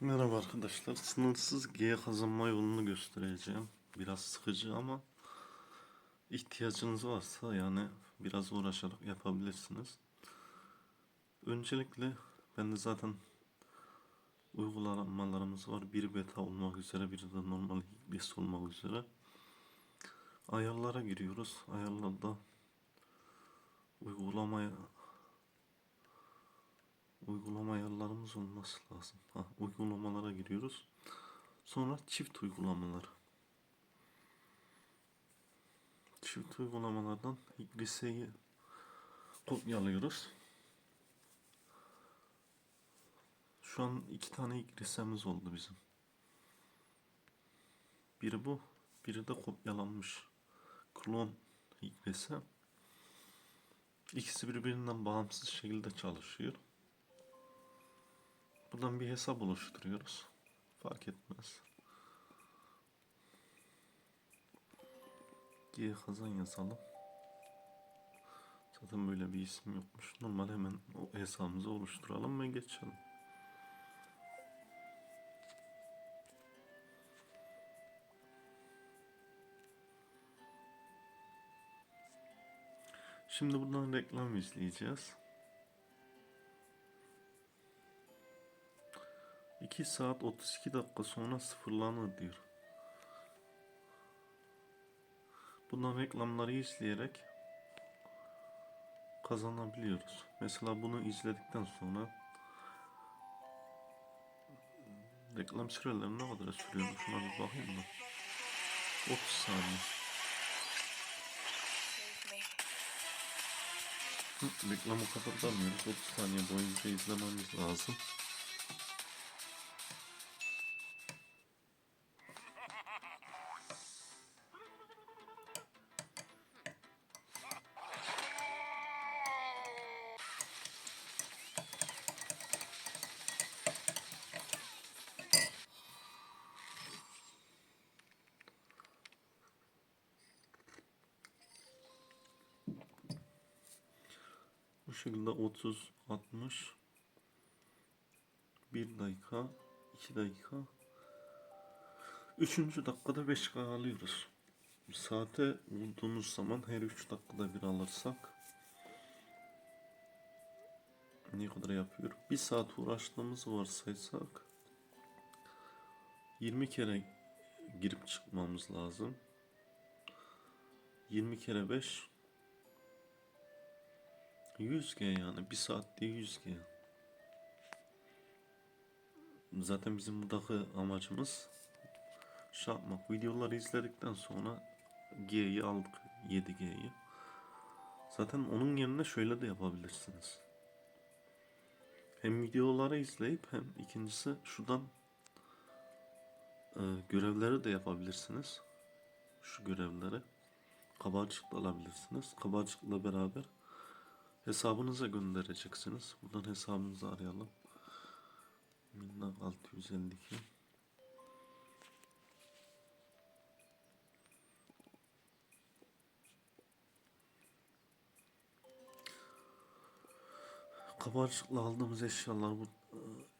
Merhaba arkadaşlar. Sınırsız G kazanma yolunu göstereceğim. Biraz sıkıcı ama ihtiyacınız varsa yani biraz uğraşarak yapabilirsiniz. Öncelikle bende zaten uygulamalarımız var. Bir beta olmak üzere, bir de normal beta olmak üzere. Ayarlara giriyoruz. Ayarlarda uygulamaya uygulama ayarlarımız olması lazım. Ha, uygulamalara giriyoruz. Sonra çift uygulamalar. Çift uygulamalardan listeyi kopyalıyoruz. Şu an iki tane listemiz oldu bizim. Biri bu, biri de kopyalanmış. Klon higresi. İkisi birbirinden bağımsız şekilde çalışıyor. Buradan bir hesap oluşturuyoruz. Fark etmez. G kazan yazalım. Zaten böyle bir isim yokmuş. Normal hemen o hesabımızı oluşturalım ve geçelim. Şimdi buradan reklam izleyeceğiz. 2 saat 32 dakika sonra sıfırlanır diyor. Bundan reklamları izleyerek kazanabiliyoruz. Mesela bunu izledikten sonra reklam süreleri ne kadar sürüyor? Şuna bir bakayım mı? 30 saniye. Reklamı kapatamıyoruz. 30 saniye boyunca izlememiz lazım. Şekilde 30, 60, 1 dakika, 2 dakika, 3. dakikada 5K alıyoruz. Saate vurduğumuz zaman her 3 dakikada bir alırsak ne kadar yapıyor? 1 saat uğraştığımızı varsaysak 20 kere girip çıkmamız lazım. 20 kere 5 100G yani. Bir saatte 100G. Zaten bizim buradaki amacımız şey yapmak. Videoları izledikten sonra G'yi aldık. 7G'yi. Zaten onun yerine şöyle de yapabilirsiniz. Hem videoları izleyip hem ikincisi şuradan e, görevleri de yapabilirsiniz. Şu görevleri. Kabarcıkla alabilirsiniz. Kabarcıkla beraber hesabınıza göndereceksiniz. Buradan hesabınızı arayalım. Minnak 652. Kabarcıkla aldığımız eşyalar bu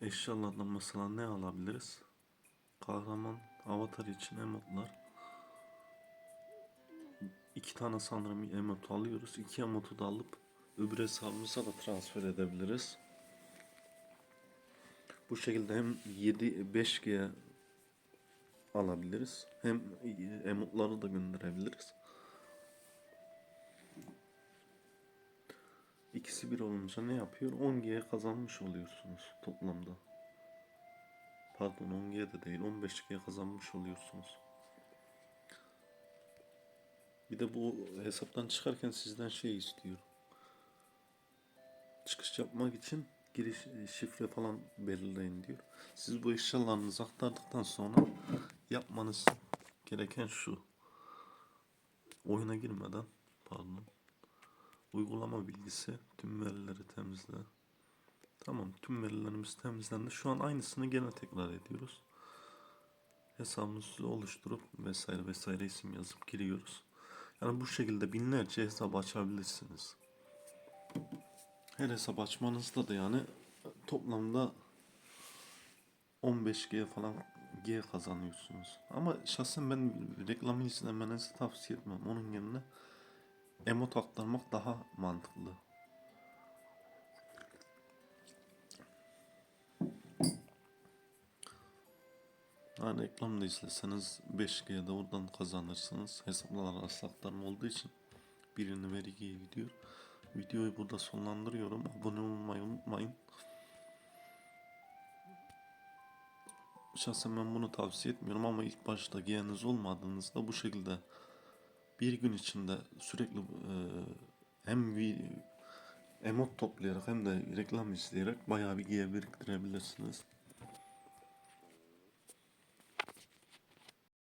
e, eşyalardan mesela ne alabiliriz? Kahraman avatar için emotlar. İki tane sanırım emot alıyoruz. İki emotu da alıp öbür hesabımıza da transfer edebiliriz. Bu şekilde hem 7 5G alabiliriz. Hem emotları da gönderebiliriz. İkisi bir olunca ne yapıyor? 10G kazanmış oluyorsunuz toplamda. Pardon 10G de değil 15G kazanmış oluyorsunuz. Bir de bu hesaptan çıkarken sizden şey istiyor. Çıkış yapmak için giriş şifre falan belirleyin diyor. Siz bu eşyalarınızı aktardıktan sonra yapmanız gereken şu. Oyuna girmeden pardon. Uygulama bilgisi tüm verileri temizle. Tamam tüm verilerimiz temizlendi. Şu an aynısını gene tekrar ediyoruz. Hesabımızı oluşturup vesaire vesaire isim yazıp giriyoruz. Yani bu şekilde binlerce hesap açabilirsiniz. Her hesap açmanızda da yani toplamda 15G falan G kazanıyorsunuz. Ama şahsen ben reklamı izlemenizi tavsiye etmem. Onun yerine emot aktarmak daha mantıklı. Ha, reklam da izleseniz 5G'de oradan kazanırsınız. Hesaplar arası aktarma olduğu için birini vergiye gidiyor. Videoyu burada sonlandırıyorum. Abone olmayı unutmayın. Şahsen ben bunu tavsiye etmiyorum ama ilk başta giyeniz olmadığınızda bu şekilde bir gün içinde sürekli e, hem emot toplayarak hem de reklam izleyerek bayağı bir giye biriktirebilirsiniz.